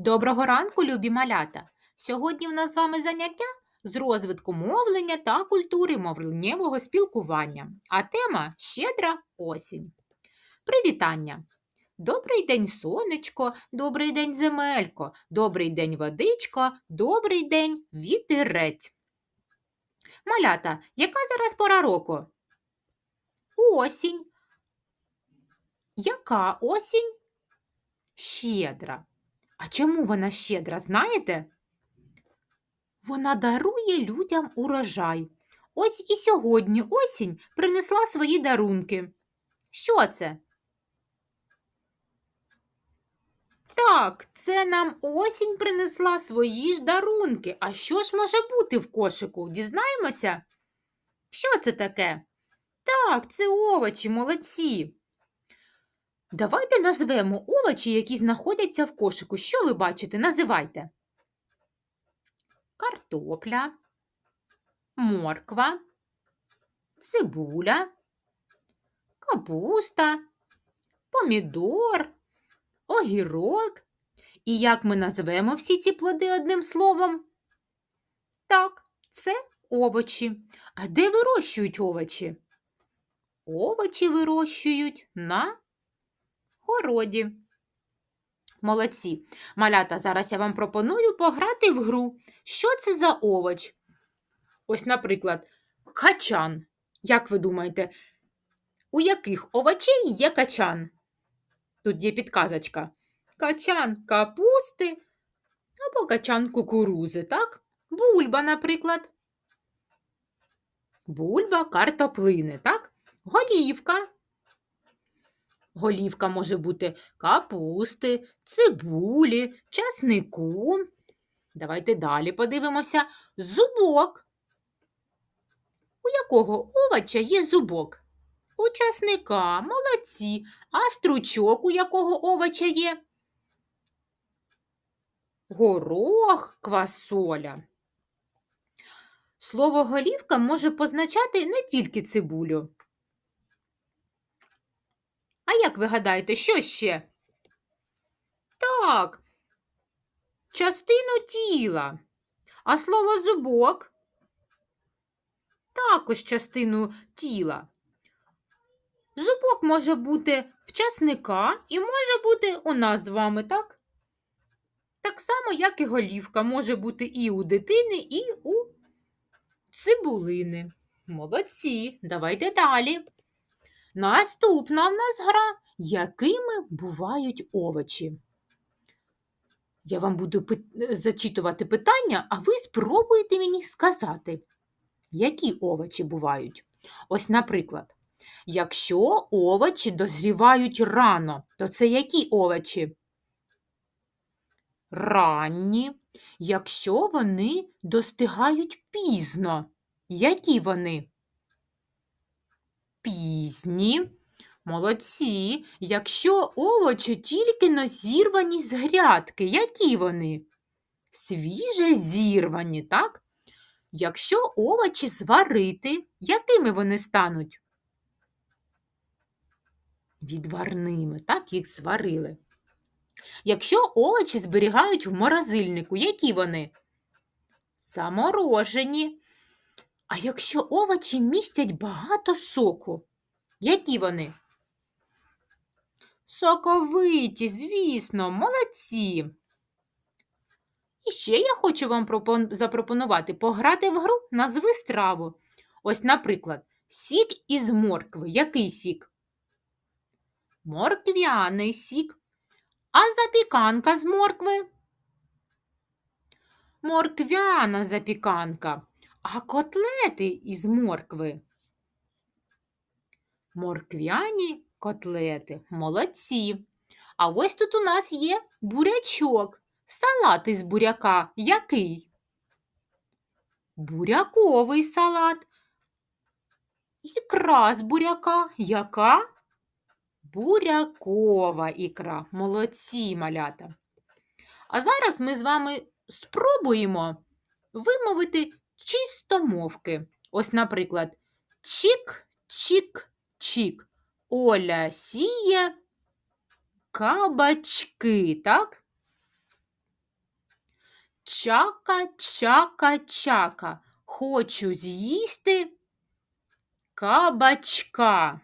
Доброго ранку, любі малята! Сьогодні в нас з вами заняття з розвитку мовлення та культури мовленнєвого спілкування, а тема щедра осінь. Привітання! Добрий день, сонечко, добрий день, земелько, добрий день, водичко, добрий день, вітерець. Малята, яка зараз пора року? Осінь. Яка осінь? Щедра. А чому вона щедра, знаєте? Вона дарує людям урожай. Ось і сьогодні осінь принесла свої дарунки. Що це? Так, це нам осінь принесла свої ж дарунки. А що ж може бути в кошику? Дізнаємося? Що це таке? Так, це овочі, молодці. Давайте назвемо овочі, які знаходяться в кошику. Що ви бачите? Називайте. Картопля, морква, цибуля, капуста, помідор, огірок. І як ми назвемо всі ці плоди одним словом? Так, це овочі. А де вирощують овочі? Овочі вирощують на городі. Молодці. Малята, зараз я вам пропоную пограти в гру. Що це за овоч? Ось, наприклад, качан. Як ви думаєте, у яких овочей є качан? Тут є підказочка. Качан капусти або качан кукурузи, так? Бульба, наприклад. Бульба картоплини, так? Голівка. Голівка може бути капусти, цибулі, часнику. Давайте далі подивимося. Зубок. У якого овоча є зубок? У часника, молодці. А стручок у якого овоча є? Горох, квасоля. Слово голівка може позначати не тільки цибулю. А як ви гадаєте, що ще? Так, частину тіла. А слово зубок також частину тіла. Зубок може бути в часника і може бути у нас з вами, так? Так само, як і голівка, може бути і у дитини, і у цибулини. Молодці, давайте далі. Наступна в нас гра, якими бувають овочі. Я вам буду зачитувати питання, а ви спробуєте мені сказати, які овочі бувають. Ось, наприклад, якщо овочі дозрівають рано, то це які овочі? Ранні. Якщо вони достигають пізно, які вони? Пізні. Молодці. Якщо овочі тільки но зірвані з грядки, які вони? Свіже зірвані, так? Якщо овочі зварити, якими вони стануть? Відварними, так, їх зварили. Якщо овочі зберігають в морозильнику, які вони? Заморожені. А якщо овочі містять багато соку, які вони? Соковиті, звісно, молодці. І ще я хочу вам запропонувати пограти в гру назви страву. Ось, наприклад, сік із моркви. Який сік? Морквяний сік. А запіканка з моркви? Морквяна запіканка. А котлети із моркви? Морквяні котлети. Молодці. А ось тут у нас є бурячок. Салат із буряка який? Буряковий салат. Ікра з буряка. Яка? Бурякова ікра. Молодці малята. А зараз ми з вами спробуємо вимовити чистомовки. Ось, наприклад, чік-чік-чік. Оля сіє кабачки, так? Чака, чака, чака. Хочу з'їсти кабачка.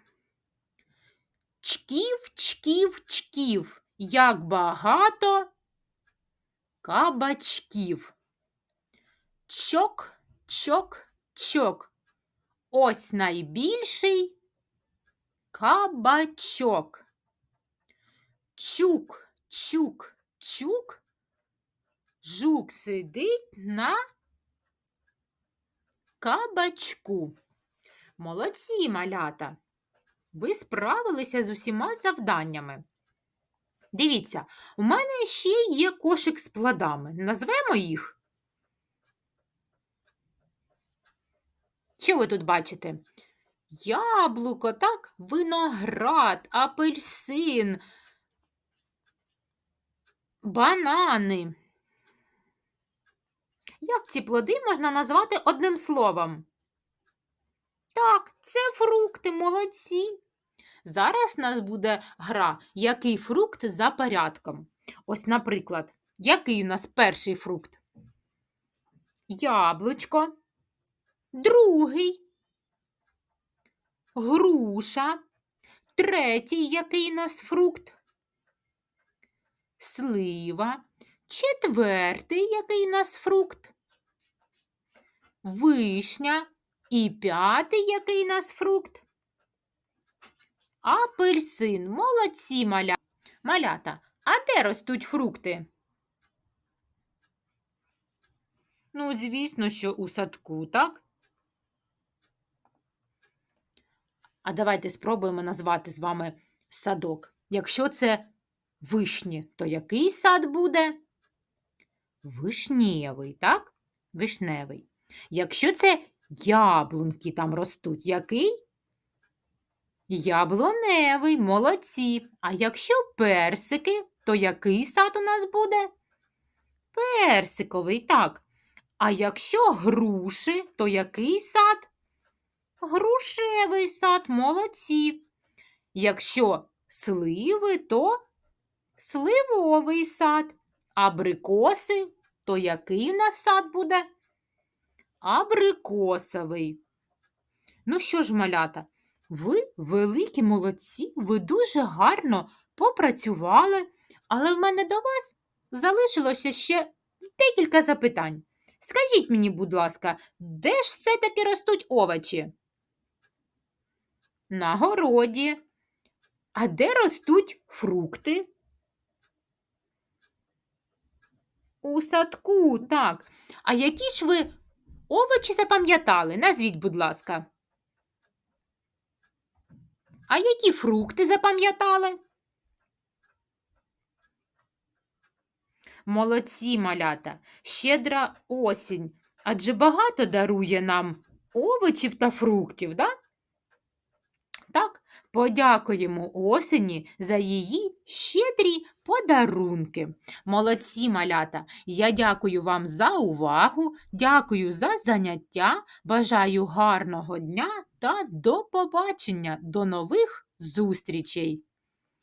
Чків, чків, чків. Як багато кабачків. Чок, чок, чок. Ось найбільший кабачок. Чук, чук, чук. Жук сидить на кабачку. Молодці, малята. Ви справилися з усіма завданнями. Дивіться, у мене ще є кошик з плодами. Назвемо їх. Що ви тут бачите? Яблуко, так, виноград, апельсин, банани. Як ці плоди можна назвати одним словом? Так, це фрукти, молодці. Зараз у нас буде гра, який фрукт за порядком. Ось, наприклад, який у нас перший фрукт? Яблучко, другий, груша, третій, який нас фрукт? Слива, четвертий, який нас фрукт? Вишня. І п'ятий, який нас фрукт? Апельсин. Молодці маля... малята. А де ростуть фрукти? Ну, звісно, що у садку, так? А давайте спробуємо назвати з вами садок. Якщо це вишні, то який сад буде? Вишнєвий, так? Вишневий. Якщо це яблунки там ростуть, який? Яблуневий, молодці. А якщо персики, то який сад у нас буде? Персиковий, так. А якщо груші, то який сад? Грушевий сад, молодці. Якщо сливи, то сливовий сад. Абрикоси, то який у нас сад буде? Абрикосовий. Ну що ж, малята, ви великі молодці, ви дуже гарно попрацювали, але в мене до вас залишилося ще декілька запитань. Скажіть мені, будь ласка, де ж все-таки ростуть овочі? На городі. А де ростуть фрукти? У садку, так. А які ж ви овочі запам'ятали? Назвіть, будь ласка. А які фрукти запам'ятали? Молодці малята, щедра осінь, адже багато дарує нам овочів та фруктів, да? Подякуємо осені за її щедрі подарунки. Молодці малята, я дякую вам за увагу, дякую за заняття, бажаю гарного дня та до побачення, до нових зустрічей!